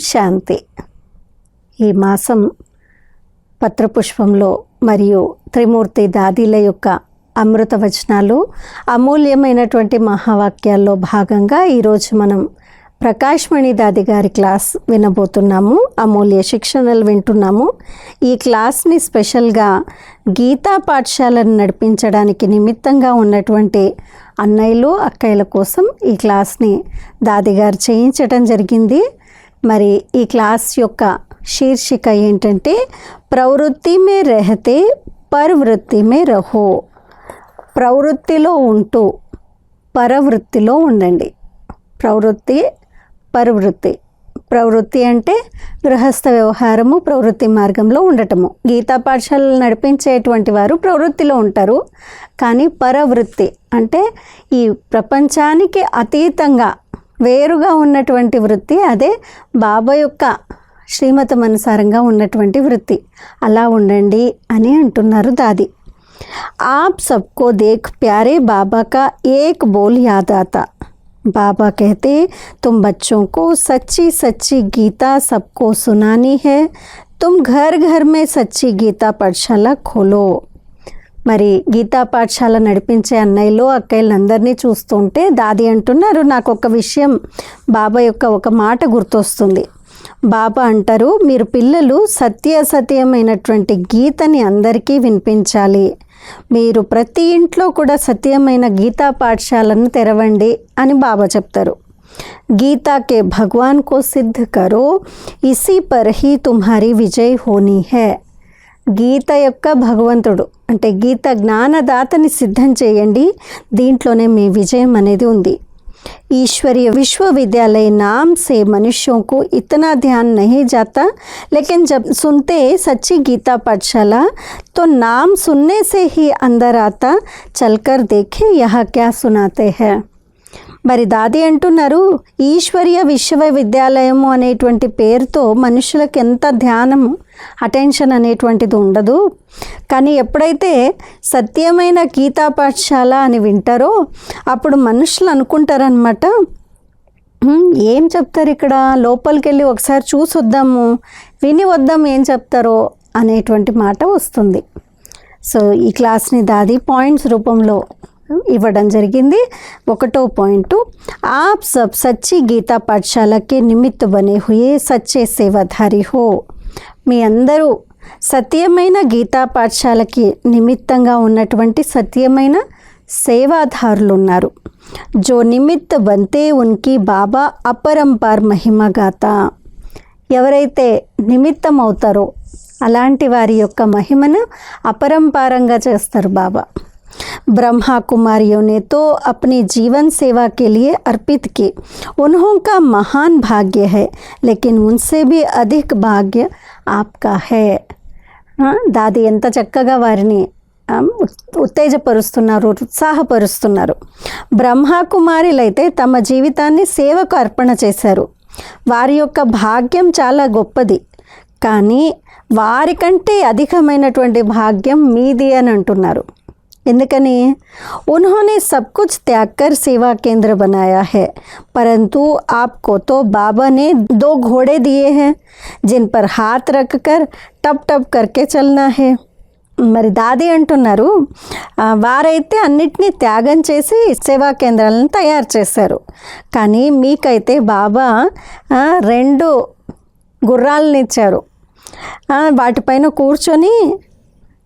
శాంతి. ఈ మాసం పత్రపుష్పంలో మరియు త్రిమూర్తి దాదీల యొక్క అమృత వచనాలు అమూల్యమైనటువంటి మహావాక్యాల్లో భాగంగా ఈరోజు మనం ప్రకాష్మణి దాది గారి క్లాస్ వినబోతున్నాము. అమూల్య శిక్షణలు వింటున్నాము. ఈ క్లాస్ని స్పెషల్గా గీతా పాఠశాలను నడిపించడానికి నిమిత్తంగా ఉన్నటువంటి అన్నయ్యలు అక్కయ్యల కోసం ఈ క్లాస్ని దాదిగారు చేయించటం చేయించడం జరిగింది. మరి ఈ క్లాస్ యొక్క శీర్షిక ఏంటంటే ప్రవృత్తి మే రహతే పరవృత్తి మే రహో. ప్రవృత్తిలో ఉంటూ పరవృత్తిలో ఉండండి. ప్రవృత్తి పరవృత్తి. ప్రవృత్తి అంటే గృహస్థ వ్యవహారము ప్రవృత్తి మార్గంలో ఉండటము. గీతా పాఠశాలలు నడిపించేటువంటి వారు ప్రవృత్తిలో ఉంటారు. కానీ పరవృత్తి అంటే ఈ ప్రపంచానికి అతీతంగా వేరుగా ఉన్నటువంటి వృత్తి అదే బాబా యొక్క శ్రీమతం అనుసారంగా ఉన్నటువంటి వృత్తి అలా ఉండండి అని అంటున్నారు దాది आप सबको देख प्यारे बाबा का एक बोल याद आता बाबा कहते तुम बच्चों को सच्ची सच्ची गीता सबको सुनानी है तुम घर घर में सच्ची गीता पाठशाला खोलो మరి గీతా పాఠశాల నడిపించే అన్నయ్యలు అక్కయ్యలందరినీ చూస్తుంటే దాది అంటున్నారు నాకు ఒక విషయం బాబా యొక్క ఒక మాట గుర్తొస్తుంది బాబా అంటారు మీరు పిల్లలు సత్యాసత్యమైనటువంటి గీతని అందరికీ వినిపించాలి మీరు ప్రతి ఇంట్లో కూడా సత్యమైన గీతా పాఠశాలను తెరవండి అని బాబా చెప్తారు गीता के भगवान को सिद्ध करो इसी पर ही तुम्हारी विजय होनी है గీత యొక్క భగవంతుడు అంటే గీత జ్ఞానదాతని సిద్ధం చేయండి దీంట్లోనే మీ విజయం అనేది ఉంది ईश्वरीय विश्वविद्यालय नाम से मनुष्यों को इतना ध्यान नहीं जाता लेकिन जब सुनते सच्ची गीता पाठशाला तो नाम सुनने से ही अंदर आता चलकर देखे यह क्या सुनाते हैं మరి దాది అంటున్నారు ఈశ్వరీయ విశ్వవిద్యాలయము అనేటువంటి పేరుతో మనుషులకు ఎంత ధ్యానం అటెన్షన్ అనేటువంటిది ఉండదు. కానీ ఎప్పుడైతే సత్యమైన గీతా పాఠశాల అని వింటారో అప్పుడు మనుషులు అనుకుంటారనమాట ఏం చెప్తారు ఇక్కడ? లోపలికి వెళ్ళి ఒకసారి చూసి వద్దాము విని వద్దాం ఏం చెప్తారో అనేటువంటి మాట వస్తుంది. సో ఈ క్లాస్ని దాది పాయింట్స్ రూపంలో ఇవ్వడం జరిగింది. ఒకటో పాయింట్. ఆప్ సబ్ సచ్చి గీతా పాఠశాలకి నిమిత్త బనే హుయే సచ్చే సేవాధారి హో. మీ అందరూ సత్యమైన గీతా పాఠశాలకి నిమిత్తంగా ఉన్నటువంటి సత్యమైన సేవాధారులు ఉన్నారు జో నిమిత్త బంతే ఉన్కి బాబా అపరంపార్ మహిమ గాత. ఎవరైతే నిమిత్తం అవుతారో అలాంటి వారి యొక్క మహిమను అపరంపారంగా చేస్తారు బాబా. ब्रह्मा कुमारियों ने तो अपनी जीवन सेवा के लिए अर्पित की उन्हों का महान भाग्य है लेकिन उनसे भी अधिक भाग्य आपका है ఆ, దాది ఎంత చక్కగా వారిని ఆ, ఉత్- ఉత్తేజపరుస్తున్నారు ఉత్సాహపరుస్తున్నారు బ్రహ్మకుమారులైతే తమ జీవితాన్ని సేవకు అర్పణ చేశారు వారి యొక్క భాగ్యం చాలా గొప్పది కానీ వారికంటే అధికమైనటువంటి భాగ్యం మీది అని అంటున్నారు ఎందుకని उन्होंने सब कुछ त्याग कर सेवा केंद्र बनाया है परंतु आपको तो बाबा ने दो घोड़े दिए हैं जिन पर हाथ रख कर टप टप करके चलना है మరి దాది అంటున్నారు ఆ, వారైతే అన్నిటినీ త్యాగం చేసి సేవా కేంద్రాలను తయారు చేశారు కానీ మీకైతే బాబా ఆ, రెండు గుర్రాలను ఇచ్చారు ఆ, వాటిపైన కూర్చొని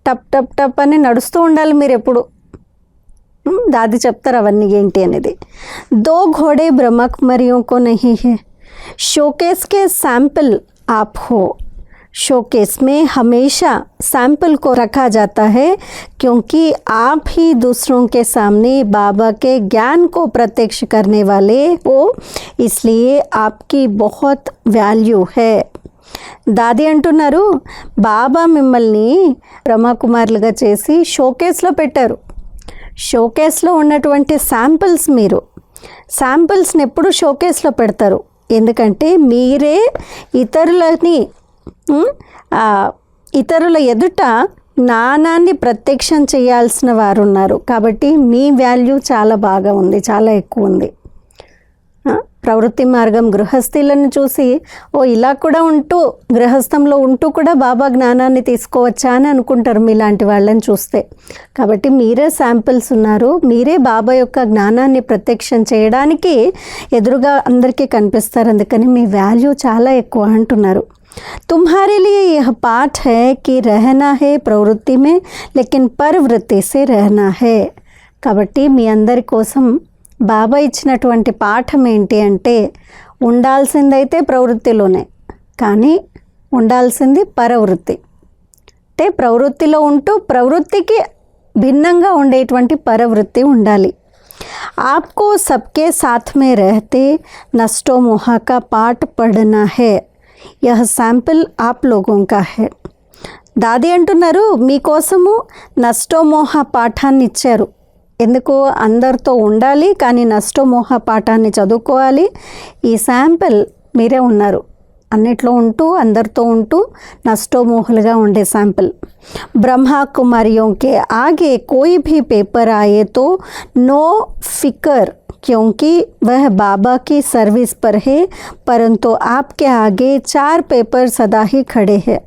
టప్ టప్ టప్ అని నడుస్తూ ఉండాలి మీరు ఎప్పుడు ఉమ్, దాది చెప్తారు అవన్నీ ఏంటి అనేది దో ఘోడే బ్రహ్మకుమరియో కో నహీ హే शोकेस के सैंपल आप हो शोकेस में हमेशा सैंपल को रखा जाता है क्योंकि आप ही दूसरों के सामने बाबा के ज्ञान को प्रत्यक्ष करने वाले हो इसलिए आपकी बहुत वैल्यू है దాది అంటున్నారు బాబా మిమ్మల్ని బ్రహ్మకుమారులుగా చేసి షోకేస్లో పెట్టారు. షోకేస్లో ఉన్నటువంటి శాంపిల్స్ మీరు. శాంపిల్స్ని ఎప్పుడు షోకేస్లో పెడతారు? ఎందుకంటే మీరే ఇతరులని ఇతరుల ఎదుట నాణాన్ని ప్రత్యక్షం చేయాల్సిన వారు ఉన్నారు కాబట్టి మీ వాల్యూ చాలా బాగా ఉంది చాలా ఎక్కువ ఉంది. ప్రవృత్తి మార్గం గృహస్థీలను చూసి ఓ ఇలా కూడా ఉంటూ గృహస్థంలో ఉంటూ కూడా బాబా జ్ఞానాన్ని తీసుకోవచ్చా అని అనుకుంటారు మీలాంటి వాళ్ళని చూస్తే కాబట్టి మీరే శాంపిల్స్ ఉన్నారు మీరే బాబా యొక్క జ్ఞానాన్ని ప్రత్యక్షం చేయడానికి ఎదురుగా అందరికీ కనిపిస్తారు అందుకని మీ వాల్యూ చాలా ఎక్కువ అంటున్నారు तुम्हारे लिए यह पाठ है कि रहना है प्रवृत्ति में लेकिन परवृत्ति से रहना है కాబట్టి మీ అందరి కోసం బాబా ఇచ్చినటువంటి పాఠం ఏంటి అంటే ఉండాల్సిందైతే ప్రవృత్తిలోనే కానీ ఉండాల్సింది పరవృత్తి అంటే ప్రవృత్తిలో ఉంటూ ప్రవృత్తికి భిన్నంగా ఉండేటువంటి పరవృత్తి ఉండాలి आपको सबके साथ में रहते नष्टो मोहा का पाठ पढ़ना है यह सैंपल आप लोगों का है దాది అంటున్నారు మీకోసము నష్టోమోహ పాఠాన్ని ఇచ్చారు ఎందుకు అందరితో ఉండాలి కానీ నష్టోమోహ పాఠాన్ని చదువుకోవాలి ఈ శాంపిల్ మీరే ఉన్నారు అన్నిట్లో ఉంటూ అందరితో ఉంటూ నష్టోమోహలుగా ఉండే శాంపిల్ ब्रह्मा कुमारियों के आगे कोई भी पेपर आए तो नो फिकर क्योंकि वह बाबा की सर्विस पर है परंतु आपके आगे चार पेपर सदा ही खड़े हैं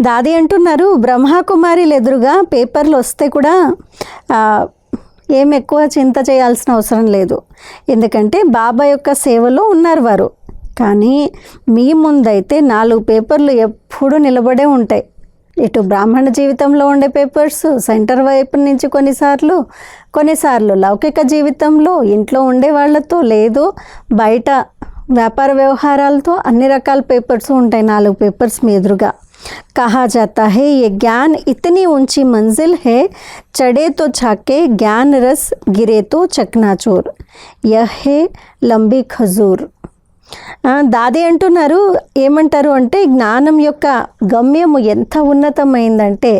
దాది అంటున్నారు బ్రహ్మకుమారిలు ఎదురుగా పేపర్లు వస్తే కూడా ఆ, ఏం ఎక్కువ చింత చేయాల్సిన అవసరం లేదు. ఎందుకంటే బాబా యొక్క సేవలో ఉన్నారు వారు. కానీ మీ ముందైతే నాలుగు పేపర్లు ఎప్పుడూ నిలబడే ఉంటాయి. ఇటు బ్రాహ్మణ జీవితంలో ఉండే పేపర్స్ సెంటర్ వైపు నుంచి కొన్నిసార్లు కొన్నిసార్లు లౌకిక జీవితంలో ఇంట్లో ఉండే వాళ్ళతో లేదు బయట వ్యాపార వ్యవహారాలతో అన్ని రకాల పేపర్స్ ఉంటాయి నాలుగు పేపర్స్ మీ ఎదురుగా. कहा जाता है ये ज्ञान इतनी ऊंची मंजिल है चढ़े तो छाके ज्ञान रस गिरे तो चकनाचूर यह है लंबी खजूर ఆ, దాది అంటున్నారు ఏమంటారు అంటే జ్ఞానం యొక్క గమ్యము ఎంత ఉన్నతమైందంటే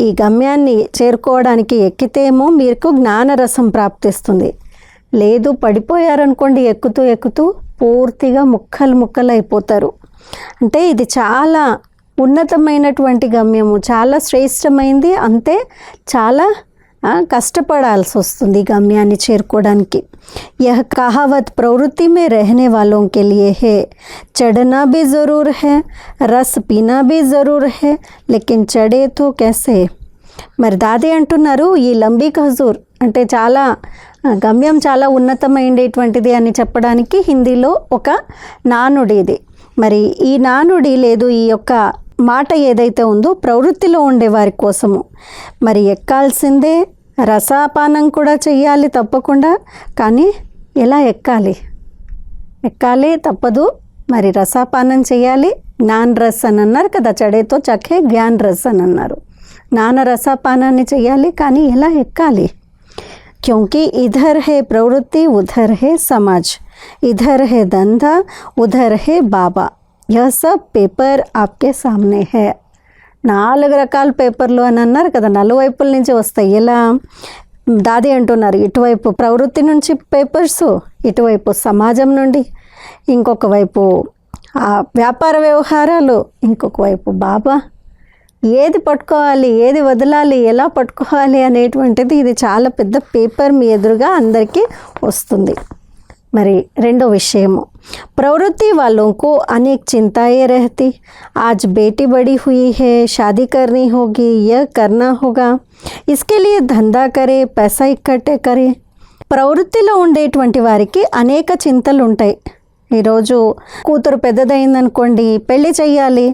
ఈ గమ్యాన్ని చేరుకోవడానికి ఎక్కితేమో మీకు జ్ఞానరసం ప్రాప్తిస్తుంది లేదు పడిపోయారనుకోండి ఎక్కుతూ ఎక్కుతూ పూర్తిగా ముక్కలు ముక్కలు అయిపోతారు అంటే ఇది చాలా ఉన్నతమైనటువంటి గమ్యము చాలా శ్రేష్టమైంది అంతే చాలా ఆ, కష్టపడాల్సి వస్తుంది ఈ గమ్యాన్ని చేరుకోవడానికి यह कहावत प्रवृत्ति में रहने वालों के लिए है चढ़ना भी ज़रूर है रस पीना भी ज़रूर है लेकिन चढ़े तो कैसे మరి దాది అంటున్నారు ఈ లంబీ ఖజూర్ అంటే చాలా ఆ, గమ్యం చాలా ఉన్నతమైనటువంటిది అని చెప్పడానికి హిందీలో ఒక నానుడి ఇది మరి ఈ నానుడి లేదు ఈ యొక్క మాట ఏదైతే ఉందో ప్రవృత్తిలో ఉండేవారి కోసము. మరి ఎక్కాల్సిందే రసాపానం కూడా చెయ్యాలి తప్పకుండా కానీ ఎలా ఎక్కాలి? ఎక్కాలి తప్పదు మరి రసాపానం చేయాలి నాన్ రస్ అని అన్నారు కదా చడేతో చక్కే గ్యాన్ రస్ అని అన్నారు. నాన రసాపానాన్ని చేయాలి కానీ ఎలా ఎక్కాలి? క్యూంకి ఇధర్ హే ప్రవృత్తి ఉధర్ హే సమాజ్. इधर है धंधा उधर है बाबा यह सब पेपर आपके सामने है నాలుగు రకాల పేపర్లు అని అన్నారు కదా నలువైపుల నుంచి వస్తాయి ఎలా దాది అంటున్నారు ఇటువైపు ప్రవృత్తి నుంచి పేపర్స్ ఇటువైపు సమాజం నుండి ఇంకొక వైపు ఆ వ్యాపార వ్యవహారాలు ఇంకొక వైపు బాబా ఏది పట్టుకోవాలి ఏది వదలాలి ఎలా పట్టుకోవాలి అనేటువంటిది ఇది చాలా పెద్ద పేపర్ మీ ఎదురుగా అందరికీ వస్తుంది మరి రెండో విషయము प्रवृत्ति वालों को अनेक चिंताएं रहती आज बेटी बड़ी हुई है शादी करनी होगी यह करना होगा इसके लिए धंधा करे पैसा इकट्ठे करे ప్రవృత్తిలో ఉండేటువంటి వారికి అనేక చింతలు ఉంటాయి ఈరోజు కూతురు పెద్దదైందనుకోండి పెళ్ళి చెయ్యాలి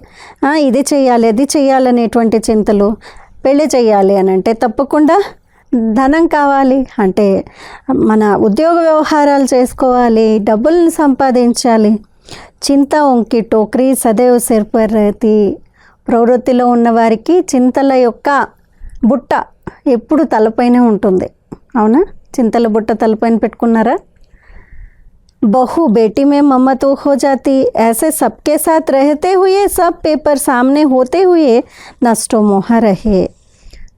ఆ, ఇది చెయ్యాలి అది చెయ్యాలనేటువంటి చింతలు పెళ్ళి చెయ్యాలి అని అంటే తప్పకుండా ధనం కావాలి అంటే మన ఉద్యోగ వ్యవహారాలు చేసుకోవాలి డబ్బుల్ని సంపాదించాలి చింత ఒంకి టోక్రీ సదైవ్ సిర్పర్రతి ప్రవృత్తిలో ఉన్నవారికి చింతల యొక్క బుట్ట ఎప్పుడు తలపైనే ఉంటుంది అవునా చింతల బుట్ట తలపైన పెట్టుకున్నారా बहू बेटी में ममत्व हो जाती ऐसे सबके साथ रहते हुए सब पेपर सामने होते हुए नष्टो मोह रहे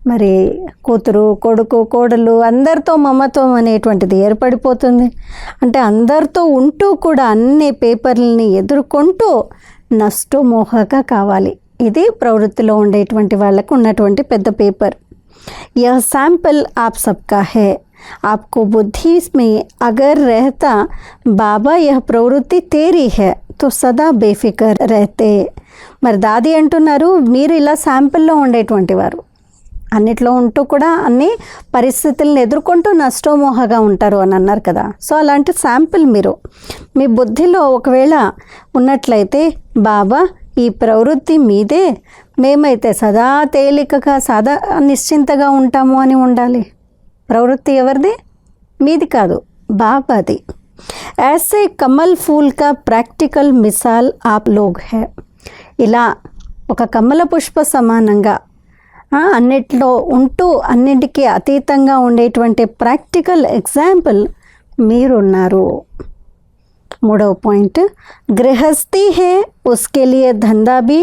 మరి కూతురు కొడుకు కోడలు అందరితో మమత్వం అనేటువంటిది ఏర్పడిపోతుంది అంటే అందరితో ఉంటూ కూడా అన్ని పేపర్లని ఎదుర్కొంటూ నష్టో మోహగా కావాలి ఇది ప్రవృత్తిలో ఉండేటువంటి వాళ్ళకు ఉన్నటువంటి పెద్ద పేపర్ यह सैंपल आप सबका है आपको बुद्धि में अगर रहता बाबा यह प्रवृत्ति तेरी है तो సదా బేఫికర్ रहते మరి దాది అంటున్నారు మీరు ఇలా శాంపిల్లో ఉండేటువంటి వారు అన్నిట్లో ఉంటూ కూడా అన్ని పరిస్థితులను ఎదుర్కొంటూ నష్టోమోహగా ఉంటారు అని అన్నారు కదా. సో అలాంటి శాంపిల్ మీరు. మీ బుద్ధిలో ఒకవేళ ఉన్నట్లయితే బాబా ఈ ప్రవృత్తి మీదే మేమైతే సదా తేలికగా సదా నిశ్చింతగా ఉంటాము అని ఉండాలి. ప్రవృత్తి ఎవరిది? మీది కాదు బాబాది. ऐसे కమల్ ఫూల్ కా ప్రాక్టికల్ మిసాల్ ఆప్ లోగ్ హే. ఇలా ఒక కమల పుష్ప సమానంగా అన్నిట్లో ఉంటూ అన్నిటికీ అతీతంగా ఉండేటువంటి ప్రాక్టికల్ ఎగ్జాంపుల్ మీరున్నారు మూడవ పాయింట్ गृहस्थी है उसके लिए धंधा भी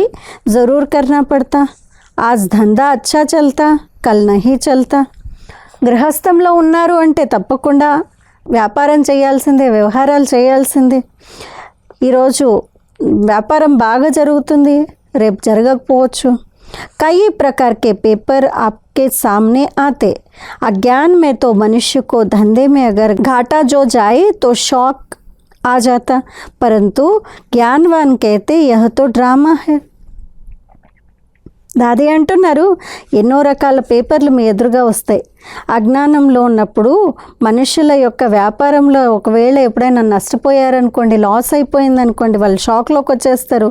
ज़रूर करना पड़ता आज धंधा अच्छा चलता कल नहीं चलता గృహస్థంలో ఉన్నారు అంటే తప్పకుండా వ్యాపారం చేయాల్సిందే వ్యవహారాలు చేయాల్సిందే ఈరోజు వ్యాపారం బాగా జరుగుతుంది రేపు జరగకపోవచ్చు कई प्रकार के पेपर आपके सामने आते अज्ञान में तो मनुष्य को धंधे में अगर घाटा जो जाए तो शौक आ जाता परंतु ज्ञानवान कहते यह तो ड्रामा है దాది అంటున్నారు ఎన్నో రకాల పేపర్లు మీ ఎదురుగా వస్తాయి అజ్ఞానంలో ఉన్నప్పుడు మనుషుల యొక్క వ్యాపారంలో ఒకవేళ ఎప్పుడైనా నష్టపోయారనుకోండి లాస్ అయిపోయిందనుకోండి వాళ్ళు షాక్లోకి వచ్చేస్తారు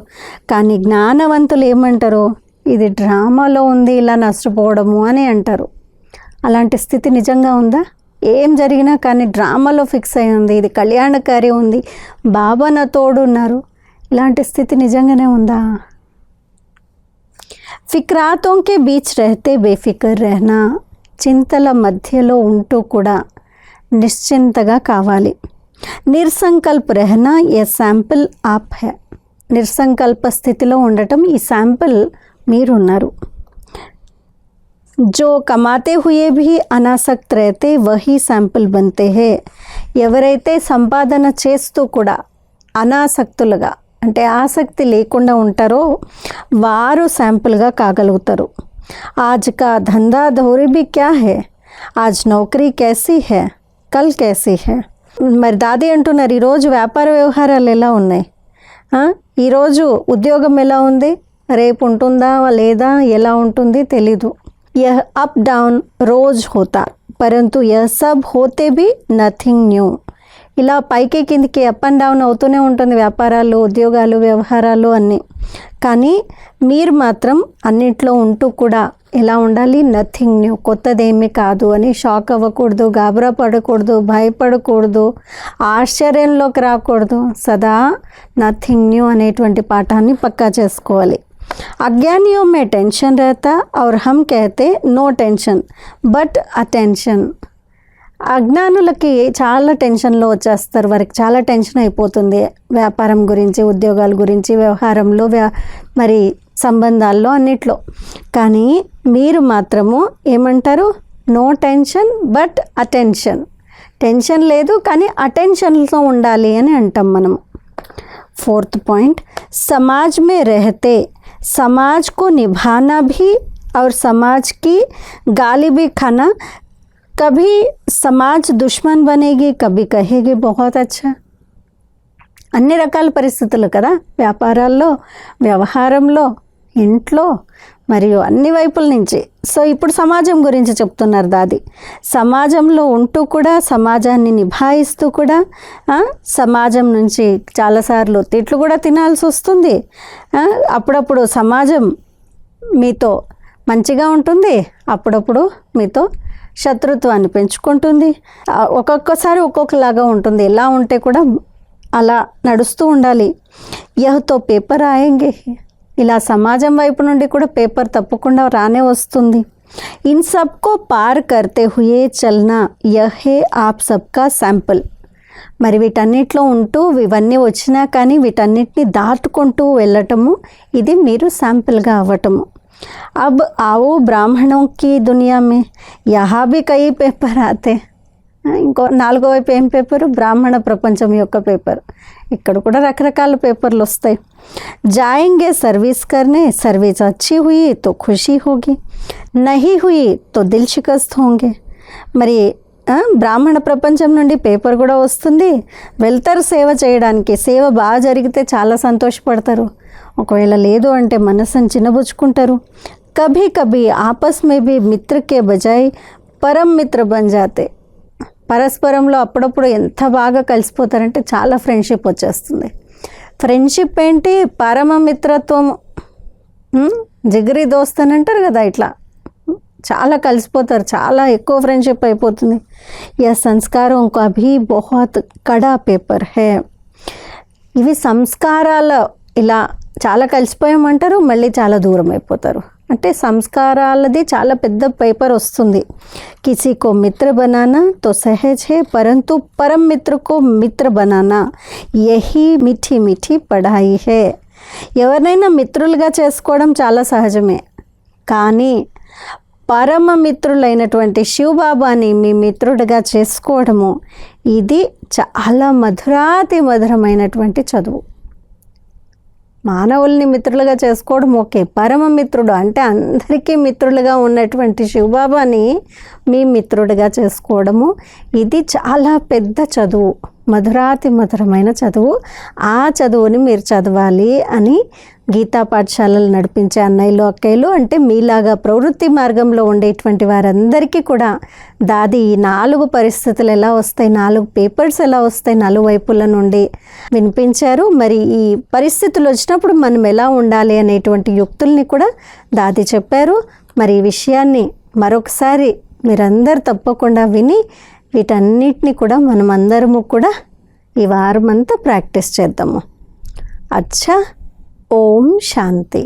కానీ జ్ఞానవంతులు ఏమంటారు ఇది డ్రామాలో ఉంది ఇలా నష్టపోవడము అని అంటారు. అలాంటి స్థితి నిజంగా ఉందా? ఏం జరిగినా కానీ డ్రామాలో ఫిక్స్ అయి ఉంది ఇది కళ్యాణకారి ఉంది బాబా నా తోడు ఉన్నారు. ఇలాంటి స్థితి నిజంగానే ఉందా? ఫిక్రాతోంకే బీచ్ రహతే బేఫికర్ రెహనా చింతల మధ్యలో ఉంటూ కూడా నిశ్చింతగా కావాలి. నిర్సంకల్ప్ రెహనా ఏ శాంపిల్ ఆప్ హే. నిర్సంకల్ప స్థితిలో ఉండటం ఈ శాంపిల్ మీరున్నారు जो कमाते हुए भी अनासक्त रहते वही శాంపిల్ बनते हैं ఎవరైతే సంపాదన చేస్తూ కూడా అనాసక్తులుగా అంటే ఆసక్తి లేకుండా ఉంటారో వారు శాంపుల్గా కాగలుగుతారు आज का धंधा धोरी भी क्या है आज नौकरी कैसी है కల్ कैसी है మరి దాది అంటున్నారు ఈరోజు వ్యాపార వ్యవహారాలు ఎలా ఉన్నాయి ఆ? ఈరోజు ఉద్యోగం ఎలా ఉంది రేపు ఉంటుందా లేదా ఎలా ఉంటుంది తెలీదు. యహ్ అప్ డౌన్ రోజ్ హోతా పరంతు యహ్ సబ్ హోతే బి నథింగ్ న్యూ. ఇలా పైకి కిందికి అప్ అండ్ డౌన్ అవుతూనే ఉంటుంది వ్యాపారాలు ఉద్యోగాలు వ్యవహారాలు అన్నీ. కానీ మీరు మాత్రం అన్నింటిలో ఉంటూ కూడా ఎలా ఉండాలి? Nothing new. కొత్తదేమీ కాదు అని షాక్ అవ్వకూడదు గాబరా పడకూడదు భయపడకూడదు ఆశ్చర్యంలోకి రాకూడదు. సదా నథింగ్ న్యూ అనేటువంటి పాఠాన్ని పక్కా చేసుకోవాలి. अज्ञानियों में टेंशन रहता और हम कहते नो टेंशन बट अटेंशन అజ్ఞానులకి చాలా టెన్షన్లో వచ్చేస్తారు వారికి చాలా టెన్షన్ అయిపోతుంది వ్యాపారం గురించి ఉద్యోగాల గురించి వ్యవహారంలో వ్యా మరి సంబంధాల్లో అన్నిట్లో కానీ మీరు మాత్రము ఏమంటారు no tension but attention tension లేదు కానీ అటెన్షన్తో ఉండాలి అని అంటాం మనము फोर्थ पॉइंट समाज में रहते समाज को निभाना भी और समाज की गाली भी खाना कभी समाज दुश्मन बनेगी कभी कहेगी बहुत अच्छा అన్ని రకాల పరిస్థితులు కదా వ్యాపారాల్లో వ్యవహారంలో ఇంట్లో మరియు అన్ని వైపుల నుంచి. సో ఇప్పుడు సమాజం గురించి చెప్తున్నారు దాది. సమాజంలో ఉంటూ కూడా సమాజాన్ని నిభాయిస్తూ కూడా సమాజం నుంచి చాలాసార్లు తిట్లు కూడా తినాల్సి వస్తుంది. అప్పుడప్పుడు సమాజం మీతో మంచిగా ఉంటుంది. అప్పుడప్పుడు మీతో శత్రుత్వాన్ని పెంచుకుంటుంది. ఒక్కొక్కసారి ఒక్కొక్కలాగా ఉంటుంది. ఎలా ఉంటే కూడా అలా నడుస్తూ ఉండాలి. యహతో పేపర్ ఆయంగే ఇలా సమాజం వైపు నుండి కూడా పేపర్ తప్పకుండా రానే వస్తుంది ఇన్ సబ్కో పార్ కర్తే హుయే చల్నా యహే ఆప్ సబ్కా శాంపుల్ మరి వీటన్నిటిలో ఉంటూ ఇవన్నీ వచ్చినా కానీ వీటన్నిటిని దాటుకుంటూ వెళ్ళటము ఇది మీరు శాంపిల్గా అవ్వటము अब आओ ब्राह्मणों की दुनिया में यहाँ भी कई पेपर आते ఇంకో నాలుగో వైపు ఏం పేపర్ బ్రాహ్మణ ప్రపంచం యొక్క పేపర్ ఇక్కడ కూడా రకరకాల పేపర్లు వస్తాయి. జాయింగే సర్వీస్ కర్నే సర్వీస్ అచ్చి హుయి తో ఖుషీ హోగి. నహి హుయి తో దిల్ షికస్త్ హోంగే. మరి బ్రాహ్మణ ప్రపంచం నుండి పేపర్ కూడా వస్తుంది. వెళ్తారు సేవ చేయడానికి. సేవ బాగా జరిగితే చాలా సంతోషపడతారు. ఒకవేళ లేదు అంటే మనసును చిన్నబుచ్చుకుంటారు. కభీ కభీ ఆపస్ మే మిత్రకే మిత్ర కే బజాయ్ పరం మిత్ర బంజాతే పరస్పరంలో అప్పుడప్పుడు ఎంత బాగా కలిసిపోతారంటే చాలా ఫ్రెండ్షిప్ వచ్చేస్తుంది. ఫ్రెండ్షిప్ ఏంటి? పరమ మిత్రత్వం. ఉమ్, అని అంటారు కదా ఇట్లా. చాలా కలిసిపోతారు చాలా ఎక్కువ ఫ్రెండ్షిప్ అయిపోతుంది. యా సంస్కారం కా భీ బహుత్ కడా పేపర్ హే. ఇవి సంస్కారాల ఇలా చాలా కలిసిపోయామంటారు మళ్ళీ చాలా దూరం అయిపోతారు. అంటే సంస్కారాలది చాలా పెద్ద పేపర్ వస్తుంది. కిసీ కో మిత్ర బనానా తో సహజ్ హే పరంతు పరం మిత్రకో మిత్ర బనానా. యహీ మిఠీ మిఠీ పడాయి హే. ఎవరినైనా మిత్రులుగా చేసుకోవడం చాలా సహజమే. కానీ పరమ మిత్రులైనటువంటి శివబాబాని మీ మిత్రుడిగా చేసుకోవడము ఇది చాలా మధురాతి మధురమైనటువంటి చదువు. మానవుల్ని మిత్రులుగా చేసుకోవడం ఓకే. పరమ మిత్రుడు అంటే అందరికీ మిత్రులుగా ఉన్నటువంటి శివబాబాని మీ మిత్రుడిగా చేసుకోవడము. ఇది చాలా పెద్ద చదువు. మధురాతి మధురమైన చదువు. ఆ చదువుని మీరు చదవాలి అని గీతా పాఠశాలలు నడిపించే అన్నయ్యలు అక్కయ్యలు అంటే మీలాగా ప్రవృత్తి మార్గంలో ఉండేటువంటి వారందరికీ కూడా దాది ఈ నాలుగు పరిస్థితులు ఎలా వస్తాయి నాలుగు పేపర్స్ ఎలా వస్తాయి నలువైపుల నుండి వినిపించారు. మరి ఈ పరిస్థితులు వచ్చినప్పుడు మనం ఎలా ఉండాలి అనేటువంటి యుక్తుల్ని కూడా దాది చెప్పారు. మరి ఈ విషయాన్ని మరొకసారి మీరందరూ తప్పకుండా విని వీటన్నిటిని కూడా మనం అందరము కూడా ఈ వారం అంతా ప్రాక్టీస్ చేద్దాము. అచ్చా ఓం శాంతి.